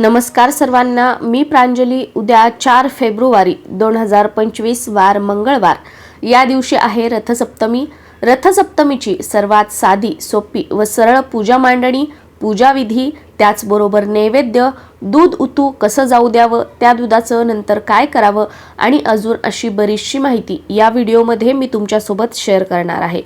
नमस्कार सर्वांना. मी प्रांजली. उद्या चार फेब्रुवारी दोन हजार पंचवीस वार मंगळवार. या दिवशी आहे रथसप्तमी. रथसप्तमीची सर्वात साधी सोपी व सरळ पूजा मांडणी पूजाविधी त्याचबरोबर नैवेद्य दूध उतू कसं जाऊ द्यावं त्या दुधाचं नंतर काय करावं आणि अजून अशी बरीचशी माहिती या व्हिडिओमध्ये मी तुमच्यासोबत शेअर करणार आहे.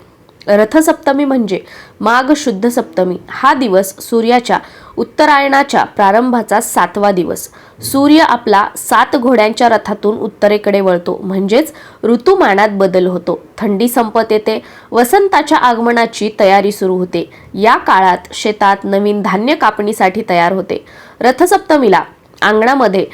रथसप्तमी म्हणजे माघ शुद्ध सप्तमी. हा दिवस सूर्याच्या उत्तरायणाच्या प्रारंभाचा सातवा दिवस. सूर्य आपला सात घोड्यांच्या रथातून उत्तरेकडे वळतो. म्हणजेच ऋतुमानात बदल होतो. थंडी संपत येते. वसंताच्या आगमनाची तयारी सुरू होते. या काळात शेतात नवीन धान्य कापणीसाठी तयार होते. रथसप्तमीला अंगणामध्ये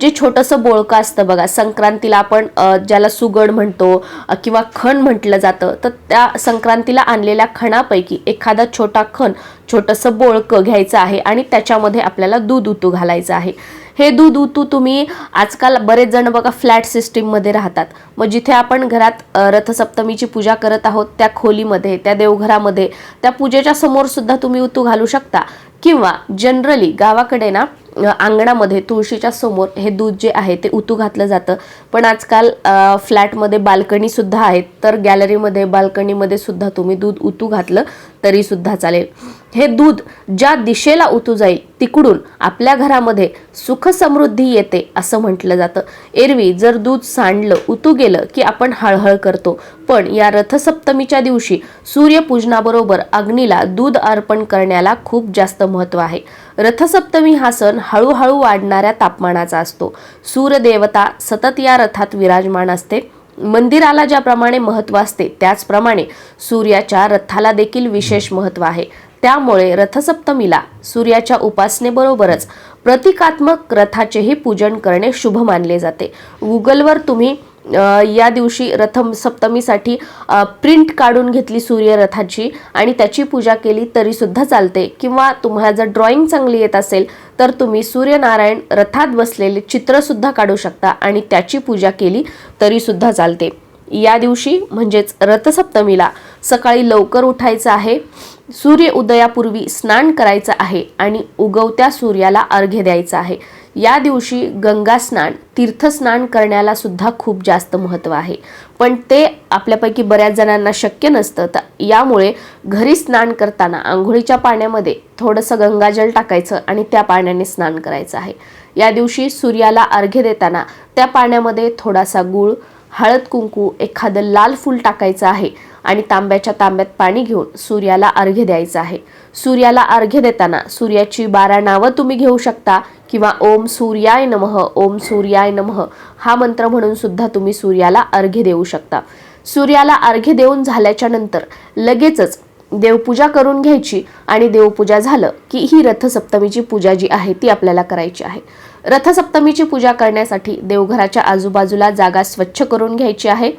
जे छोटंसं बोळकं असतं बघा संक्रांतीला आपण ज्याला सुगड म्हणतो किंवा खण म्हटलं जातं तर त्या संक्रांतीला आणलेल्या खणापैकी एखादा छोटा खण छोटंसं बोळकं घ्यायचं आहे आणि त्याच्यामध्ये आपल्याला दूध उतू घालायचं आहे. हे दूध उतू तुम्ही आजकाल बरेच जण बघा फ्लॅट सिस्टीममध्ये राहतात. मग जिथे आपण घरात रथसप्तमीची पूजा करत आहोत त्या खोलीमध्ये त्या देवघरामध्ये त्या पूजेच्या समोर सुद्धा तुम्ही उतू घालू शकता. किंवा जनरली गावाकडे ना अंगणामध्ये तुळशीच्या समोर हे दूध जे आहे ते उतू घातलं जातं. पण आजकाल फ्लॅटमध्ये बाल्कनीसुद्धा आहेत. तर गॅलरीमध्ये बाल्कनीमध्ये सुद्धा तुम्ही दूध उतू घातलं तरी सुद्धा चालेल. हे दूध ज्या दिशेला उतू जाईल तिकडून आपल्या घरामध्ये सुख समृद्धी येते असं म्हटलं जातं. एरवी जर दूध सांडलं उतू गेलं की आपण हळहळ करतो. पण या रथसप्तमीच्या दिवशी सूर्यपूजनाबरोबर अग्नीला दूध अर्पण करण्याला खूप जास्त महत्त्व आहे. रथसप्तमी हा सण हळूहळू वाढणाऱ्या तापमानाचा असतो. सूर्यदेवता सतत या रथात विराजमान असते. मंदिराला ज्याप्रमाणे महत्त्व असते त्याचप्रमाणे सूर्याच्या रथाला देखील विशेष महत्त्व आहे. त्यामुळे रथसप्तमीला सूर्याच्या उपासनेबरोबरच प्रतिकात्मक रथाचेही पूजन करणे शुभ मानले जाते. गुगलवर तुम्ही या दिवशी रथम सप्तमीसाठी प्रिंट काढून घेतली सूर्यरथाची आणि त्याची पूजा केली तरी सुद्धा चालते. किंवा तुम्हाला जर ड्रॉइंग चांगली येत असेल तर तुम्ही सूर्यनारायण रथात बसलेले चित्रसुद्धा काढू शकता आणि त्याची पूजा केली तरी सुद्धा चालते. या दिवशी म्हणजेच रथसप्तमीला सकाळी लवकर उठायचं आहे. सूर्य उदयापूर्वी स्नान करायचं आहे आणि उगवत्या सूर्याला अर्घ्य द्यायचं आहे. या दिवशी गंगा स्नान तीर्थस्नान करण्याला सुद्धा खूप जास्त महत्त्व आहे. पण ते आपल्यापैकी बऱ्याच जणांना शक्य नसतं तर यामुळे घरी स्नान करताना आंघोळीच्या पाण्यामध्ये थोडंसं गंगाजल टाकायचं आणि त्या पाण्याने स्नान करायचं आहे. या दिवशी सूर्याला अर्घ्य देताना त्या पाण्यामध्ये थोडासा गूळ हळद कुंकू एखादं लाल फूल टाकायचं आहे. आणि तांब्याच्या तांब्यात पाणी घेऊन सूर्याला अर्घ्य द्यायचं आहे. सूर्याला अर्घ्य देताना सूर्याची बारा नावं तुम्ही घेऊ शकता किंवा ओम सूर्याय नमः ओम सूर्याय नमः हा मंत्र म्हणून सुद्धा तुम्ही सूर्याला अर्घ्य देऊ शकता. सूर्याला अर्घ्य देऊन झाल्याच्यानंतर लगेचच देवपूजा करून घ्यायची आणि देवपूजा झालं की ही रथसप्तमीची पूजा जी आहे ती आपल्याला करायची आहे. रथसप्तमीची पूजा करण्यासाठी देवघराच्या आजूबाजूला जागा स्वच्छ करून घ्यायची आहे.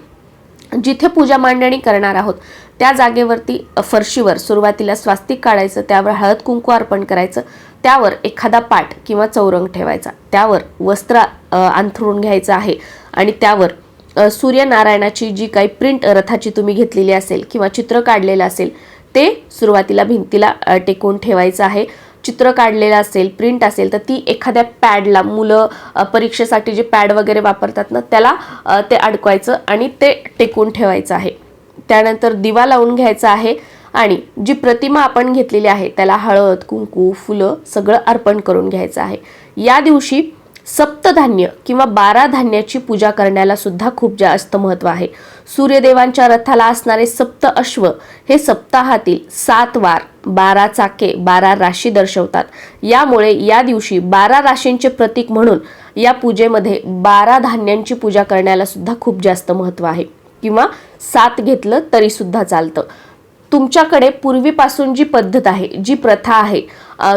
जिथे पूजा मांडणी करणार आहोत त्या जागेवरती फरशीवर सुरुवातीला स्वास्तिक काढायचं त्यावर हळद कुंकू अर्पण करायचं त्यावर एखादा पाट किंवा चौरंग ठेवायचा त्यावर वस्त्र अंथरून घ्यायचं आहे आणि त्यावर सूर्यनारायणाची जी काही प्रिंट रथाची तुम्ही घेतलेली असेल किंवा चित्र काढलेलं असेल ते सुरुवातीला भिंतीला अ, टेकवून ठेवायचं आहे. चित्र काढलेलं असेल प्रिंट असेल तर ती एखाद्या पॅडला मुलं परीक्षेसाठी जे पॅड वगैरे वापरतात ना त्याला ते अडकवायचं आणि ते टेकून ठेवायचं आहे. त्यानंतर दिवा लावून घ्यायचा आहे आणि जी प्रतिमा आपण घेतलेली आहे त्याला हळद कुंकू फुलं सगळं अर्पण करून घ्यायचं आहे. या दिवशी सप्तधान्य किंवा बारा धान्याची पूजा करण्याला सुद्धा खूप जास्त महत्त्व आहे. सूर्यदेवांच्या रथाला असणारे सप्त अश्व हे सप्ताहातील सात वार बारा चाके बारा राशी दर्शवतात. यामुळे या दिवशी बारा राशींचे प्रतीक म्हणून या पूजेमध्ये बारा धान्यांची पूजा करण्याला सुद्धा खूप जास्त महत्त्व आहे. किंवा सात घेतलं तरी सुद्धा चालतं. तुमच्याकडे पूर्वीपासून जी पद्धत आहे जी प्रथा आहे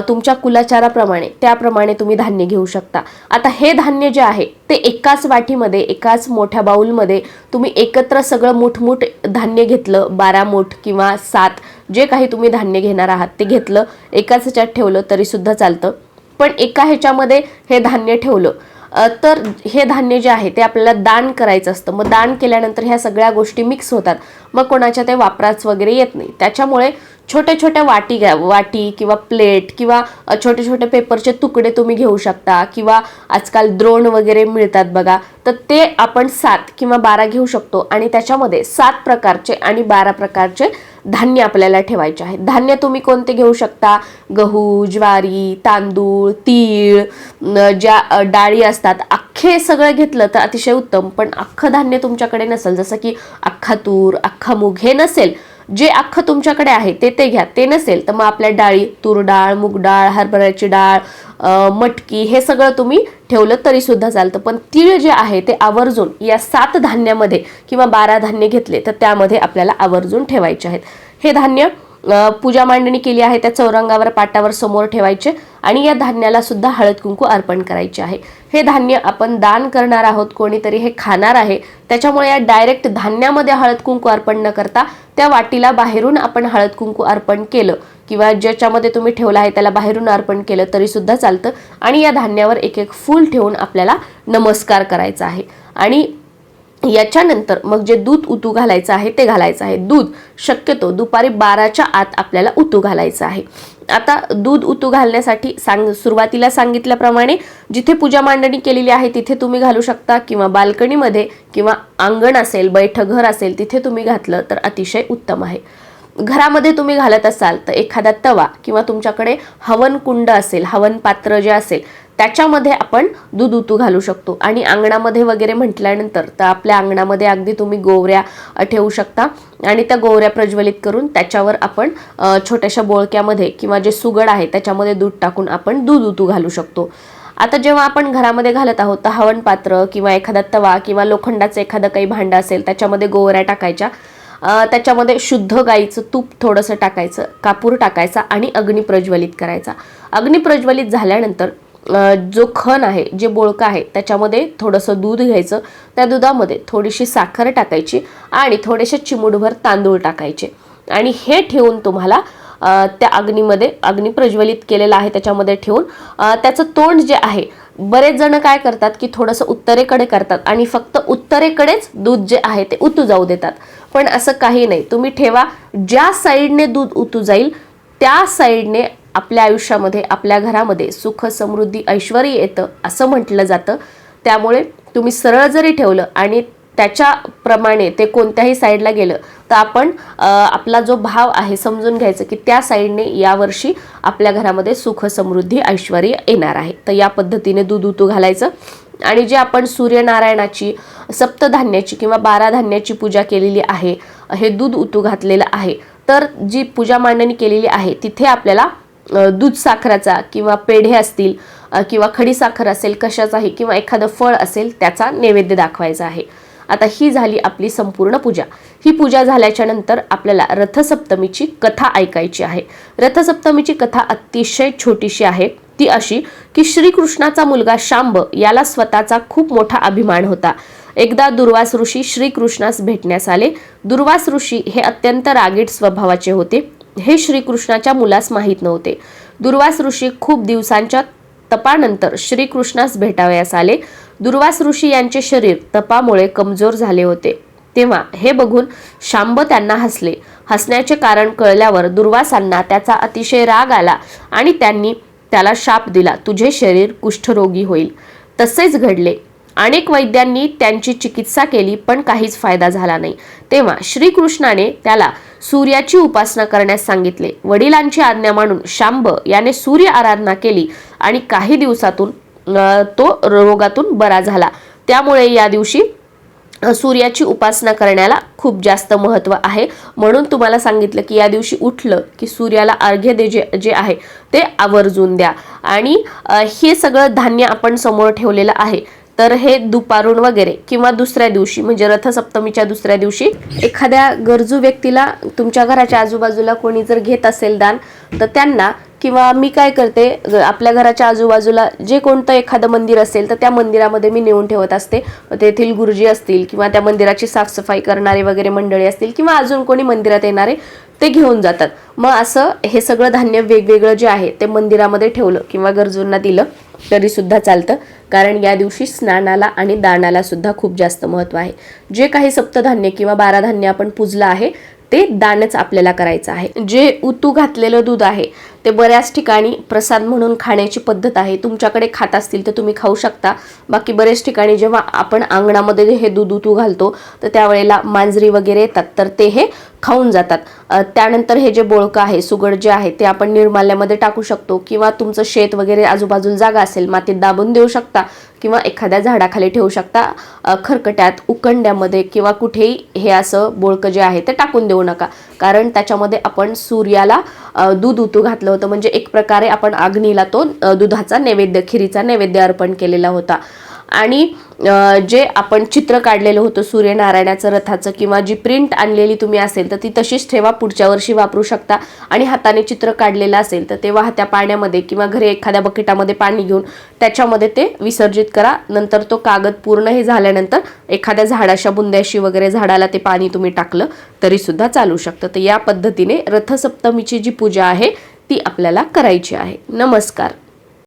तुमच्या कुलाचाराप्रमाणे त्याप्रमाणे तुम्ही धान्य घेऊ शकता. आता हे धान्य जे आहे ते एकाच वाटीमध्ये एकाच मोठ्या बाऊलमध्ये तुम्ही एकत्र सगळं मुठमुठ धान्य घेतलं बारा मूठ किंवा सात जे काही तुम्ही धान्य घेणार आहात ते घेतलं एकाच ह्याच्यात ठेवलं तरीसुद्धा चालतं. पण एका ह्याच्यामध्ये हे धान्य ठेवलं तर हे धान्य जे आहे ते आपल्याला दान करायचं असतं. मग दान केल्यानंतर ह्या सगळ्या गोष्टी मिक्स होतात. मग कोणाच्या ते वापराच वगैरे येत नाही. त्याच्यामुळे छोट्या छोट्या वाटी घ्या वाटी किंवा प्लेट किंवा छोटे छोटे पेपरचे तुकडे तुम्ही घेऊ शकता किंवा आजकाल द्रोण वगैरे मिळतात बघा. तर ते आपण सात किंवा बारा घेऊ शकतो आणि त्याच्यामध्ये सात प्रकारचे आणि बारा प्रकारचे धान्य आपल्याला ठेवायचे आहे. धान्य तुम्ही कोणते घेऊ शकता? गहू ज्वारी तांदूळ तीळ ज्या डाळी असतात. अख्खे सगळं घेतलं तर अतिशय उत्तम पण अख्खं धान्य तुमच्याकडे नसेल. जसं की अख्खा तूर अख्खा मूग हे नसेल जे अख्खं तुमच्याकडे आहे ते ते घ्या. ते नसेल तर मग आपल्या डाळी तूर डाळ मूग डाळ हरभऱ्याची डाळ मटकी हे सगळं तुम्ही ठेवलं तरी सुद्धा चालतं. पण तीळ जे आहे ते आवर्जून या सात धान्यामध्ये किंवा बारा धान्य घेतले तर त्यामध्ये आपल्याला आवर्जून ठेवायचे आहेत. हे धान्य पूजा मांडणी केली आहे त्या चौरंगावर पाटावर समोर ठेवायचे आणि या धान्याला सुद्धा हळद कुंकू अर्पण करायचे आहे. हे धान्य आपण दान करणार आहोत कोणीतरी हे खाणार आहे त्याच्यामुळे या डायरेक्ट धान्यामध्ये हळद कुंकू अर्पण न करता त्या वाटीला बाहेरून आपण हळद कुंकू अर्पण केलं किंवा ज्याच्यामध्ये तुम्ही ठेवलं आहे त्याला बाहेरून अर्पण केलं तरी सुद्धा चालतं. आणि या धान्यावर एक एक फूल ठेवून आपल्याला नमस्कार करायचा आहे. आणि याच्यानंतर मग जे दूध उतू घालायचं आहे ते घालायचं आहे. दूध शक्यतो दुपारी बाराच्या आत आपल्याला उतू घालायचं आहे. आता दूध उतू घालण्यासाठी सांग सुरुवातीला सांगितल्याप्रमाणे जिथे पूजा मांडणी केलेली आहे तिथे तुम्ही घालू शकता किंवा बाल्कनीमध्ये किंवा अंगण असेल बैठक घर असेल तिथे तुम्ही घातलं तर अतिशय उत्तम आहे. घरामध्ये तुम्ही घालत असाल तर एखादा तवा किंवा तुमच्याकडे हवन कुंड असेल हवन पात्र जे असेल त्याच्यामध्ये आपण दूध उतू घालू शकतो. आणि अंगणामध्ये वगैरे म्हटल्यानंतर तर आपल्या अंगणामध्ये अगदी तुम्ही गोवऱ्या ठेवू शकता. आणि त्या गोवऱ्या प्रज्वलित करून त्याच्यावर आपण छोट्याशा बोळक्यामध्ये किंवा जे सुगड आहे त्याच्यामध्ये दूध टाकून आपण दूध उतू घालू शकतो. आता जेव्हा आपण घरामध्ये घालत आहोत तर हवन पात्र किंवा एखादा तवा किंवा लोखंडाचं एखादं काही भांडं असेल त्याच्यामध्ये गोवऱ्या टाकायच्या. त्याच्यामध्ये शुद्ध गाईचं तूप थोडंसं टाकायचं कापूर टाकायचा आणि अग्नी प्रज्वलित करायचा. अग्नी प्रज्वलित झाल्यानंतर जो खण आहे जे बोळकं आहे त्याच्यामध्ये थोडंसं दूध घ्यायचं. त्या दुधामध्ये थोडीशी साखर टाकायची आणि थोडेसे चिमूटभर तांदूळ टाकायचे. आणि हे ठेवून तुम्हाला त्या अग्नीमध्ये अग्नी प्रज्वलित केलेला आहे त्याच्यामध्ये ठेवून त्याचं तोंड जे आहे बरेच जण काय करतात की थोडंसं उत्तरेकडे करतात आणि फक्त उत्तरेकडेच दूध जे आहे ते उतू जाऊ देतात. पण असं काही नाही. तुम्ही ठेवा ज्या साईडने दूध उतू जाईल त्या साईडने आपल्या आयुष्यामध्ये आपल्या घरामध्ये सुख समृद्धी ऐश्वर येतं असं म्हटलं जातं. त्यामुळे तुम्ही सरळ जरी ठेवलं आणि त्याच्याप्रमाणे ते कोणत्याही साईडला गेलं तर आपण आपला जो भाव आहे समजून घ्यायचं की त्या साईडने यावर्षी आपल्या घरामध्ये सुख समृद्धी ऐश्वर येणार आहे. तर या पद्धतीने दूध उतू घालायचं. आणि जे आपण सूर्यनारायणाची सप्तधान्याची किंवा बारा धान्याची पूजा केलेली आहे हे दूध उतू घातलेलं आहे तर जी पूजा मांडणी केलेली आहे तिथे आपल्याला दूध साखराचा किंवा पेढे असतील किंवा खडी साखर असेल कशाचाही किंवा एखादं फळ असेल त्याचा नैवेद्य दाखवायचा आहे. आता ही झाली आपली संपूर्ण पूजा. ही पूजा झाल्याच्यानंतर आपल्याला रथसप्तमीची कथा ऐकायची आहे. रथसप्तमीची कथा अतिशय छोटीशी आहे. ती अशी की श्रीकृष्णाचा मुलगा शांब याला स्वतःचा खूप मोठा अभिमान होता. एकदा दुर्वास ऋषी श्रीकृष्णास भेटण्यास आले. दुर्वास ऋषी हे अत्यंत रागीट स्वभावाचे होते. हे श्रीकृष्णाच्या मुलास माहीत नव्हते. दुर्वास ऋषी खूप दिवसांच्या तपानंतर श्रीकृष्णास भेटावयास आले. दुर्वास ऋषी यांचे शरीर तपामुळे कमजोर झाले होते. तेव्हा हे बघून शांब त्यांना हसले. हसण्याचे कारण कळल्यावर दुर्वासांना त्याचा अतिशय राग आला आणि त्यांनी त्याला शाप दिला तुझे शरीर कुष्ठरोगी होईल. तसेच घडले. अनेक वैद्यांनी त्यांची चिकित्सा केली पण काहीच फायदा झाला नाही. तेव्हा श्रीकृष्णाने त्याला सूर्याची उपासना करण्यास सांगितले. वडिलांची आज्ञा मानून शांब याने सूर्य आराधना केली आणि काही दिवसातून तो रोगातून बरा झाला. त्यामुळे या दिवशी सूर्याची उपासना करण्याला खूप जास्त महत्त्व आहे. म्हणून तुम्हाला सांगितलं की या दिवशी उठलं की सूर्याला अर्घ्य दे जे जे आहे ते आवर्जून द्या. आणि हे सगळं धान्य आपण समोर ठेवलेलं आहे. तर हे दुपारून वगैरे किंवा दुसऱ्या दिवशी म्हणजे रथसप्तमीच्या दुसऱ्या दिवशी एखाद्या गरजू व्यक्तीला तुमच्या घराच्या आजूबाजूला कोणी जर घेत असेल दान तर त्यांना किंवा मी काय करते आपल्या घराच्या आजूबाजूला जे कोणतं एखादं मंदिर असेल तर त्या मंदिरामध्ये मी नेऊन ठेवत असते. तेथील गुरुजी असतील किंवा त्या मंदिराची साफसफाई करणारे वगैरे मंडळी असतील किंवा अजून कोणी मंदिरात येणारे ते घेऊन जातात. मग असं हे सगळं धान्य वेगवेगळं जे आहे ते मंदिरामध्ये ठेवलं किंवा गरजूंना दिलं. तरी सुद्धा चालतं. कारण या दिवशी स्नानाला आणि दानाला सुद्धा खूप जास्त महत्त्व आहे. जे काही सप्तधान्य किंवा बारा धान्य आपण पुजलं आहे ते दानच आपल्याला करायचं आहे. जे उतू घातलेलं दूध आहे ते बऱ्याच ठिकाणी प्रसाद म्हणून खाण्याची पद्धत आहे. तुमच्याकडे खात असतील तर तुम्ही खाऊ शकता. बाकी बरेच ठिकाणी जेव्हा आपण अंगणामध्ये हे दूध उतू घालतो तर त्यावेळेला मांजरी वगैरे येतात. तर ते हे खाऊन जातात. त्यानंतर हे जे बोळकं आहे सुगड जे आहे ते आपण निर्माल्यामध्ये टाकू शकतो किंवा तुमचं शेत वगैरे आजूबाजूला जागा असेल मातीत दाबून देऊ शकता किंवा एखाद्या झाडाखाली ठेवू शकता. खरकट्यात उकंड्यामध्ये किंवा कुठेही हे असं बोळकं जे आहे ते टाकून देऊ नका. कारण त्याच्यामध्ये आपण सूर्याला दूध उतू घातलं होतं. म्हणजे एक प्रकारे आपण अग्नीला तो दुधाचा नैवेद्य खिरीचा नैवेद्य अर्पण केलेला होता. आणि जे आपण चित्र काढलेलं होतं सूर्यनारायणाचं रथाचं किंवा जी प्रिंट आणलेली तुम्ही असेल तर ती तशीच ठेवा पुढच्या वर्षी वापरू शकता. आणि हाताने चित्र काढलेलं असेल तर ते वाहत्या पाण्यामध्ये किंवा घरी एखाद्या बकेटामध्ये पाणी घेऊन त्याच्यामध्ये ते विसर्जित करा. नंतर तो कागद पूर्ण हे झाल्यानंतर एखाद्या झाडाच्या बुंद्याशी वगैरे झाडाला ते पाणी तुम्ही टाकलं तरी सुद्धा चालू शकतं. तर या पद्धतीने रथसप्तमीची जी पूजा आहे ती आपल्याला करायची आहे. नमस्कार.